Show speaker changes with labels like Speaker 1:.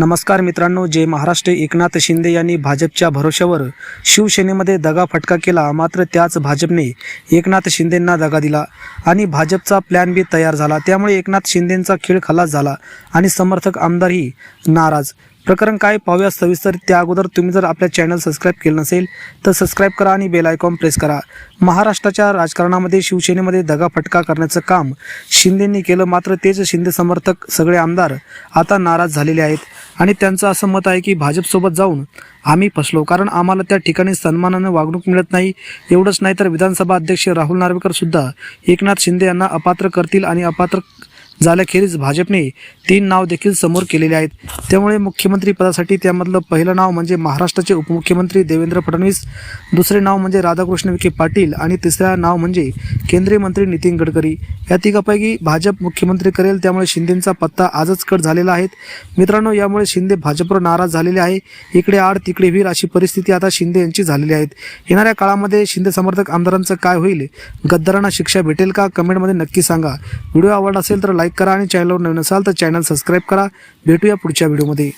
Speaker 1: नमस्कार मित्रांनो जे महाराष्ट्र. एकनाथ शिंदे यांनी भाजपच्या भरोश्यावर शिवसेनेमध्ये दगा फटका केला मात्र त्याच भाजपने एकनाथ शिंदेंना दगा दिला आणि भाजपचा प्लॅन बी तयार झाला. त्यामुळे एकनाथ शिंदेंचा खेळ खलास झाला आणि समर्थक आमदारही नाराज. प्रकरण काय पाहूया सविस्तर. त्या अगोदर तुम्ही जर आपल्या चॅनल सबस्क्राईब केलं नसेल तर सबस्क्राईब करा आणि बेल आयकॉन प्रेस करा. महाराष्ट्राच्या राजकारणामध्ये शिवसेनेमध्ये दगाफटका करण्याचं काम शिंदेंनी केलं मात्र तेच शिंदे समर्थक सगळे आमदार आता नाराज झालेले आहेत. आणि त्यांचं असं मत आहे की भाजपसोबत जाऊन आम्ही फसलो. कारण आम्हाला त्या ठिकाणी सन्मानानं वागणूक मिळत नाही. एवढंच नाही तर विधानसभा अध्यक्ष राहुल नार्वेकर सुद्धा एकनाथ शिंदे यांना अपात्र करतील आणि अपात्र झाल्याखेरीज भाजपने तीन नाव देखील समोर केलेले आहेत. त्यामुळे मुख्यमंत्री पदासाठी त्यामधलं पहिलं नाव म्हणजे महाराष्ट्राचे उपमुख्यमंत्री देवेंद्र फडणवीस दुसरे नाव म्हणजे राधाकृष्ण विखे पाटील आणि तिसरं नाव म्हणजे केंद्रीय मंत्री नितीन गडकरी. या तिघापैकी भाजप मुख्यमंत्री करेल त्यामुळे शिंदेंचा पत्ता आजच कट झालेला आहे. मित्रांनो यामुळे शिंदे भाजपवर नाराज झालेले आहे. इकडे आड तिकडे वीर अशी परिस्थिती आता शिंदे यांची झालेली आहे. येणाऱ्या काळामध्ये शिंदे समर्थक आमदारांचं काय होईल? गद्दारांना शिक्षा भेटेल का? कमेंटमध्ये नक्की सांगा. व्हिडिओ आवडला असेल तर लाईक करा आणि चॅनलवर नवीन असाल तर चॅनल सबस्क्राईब करा. भेटूया पुढच्या व्हिडिओमध्ये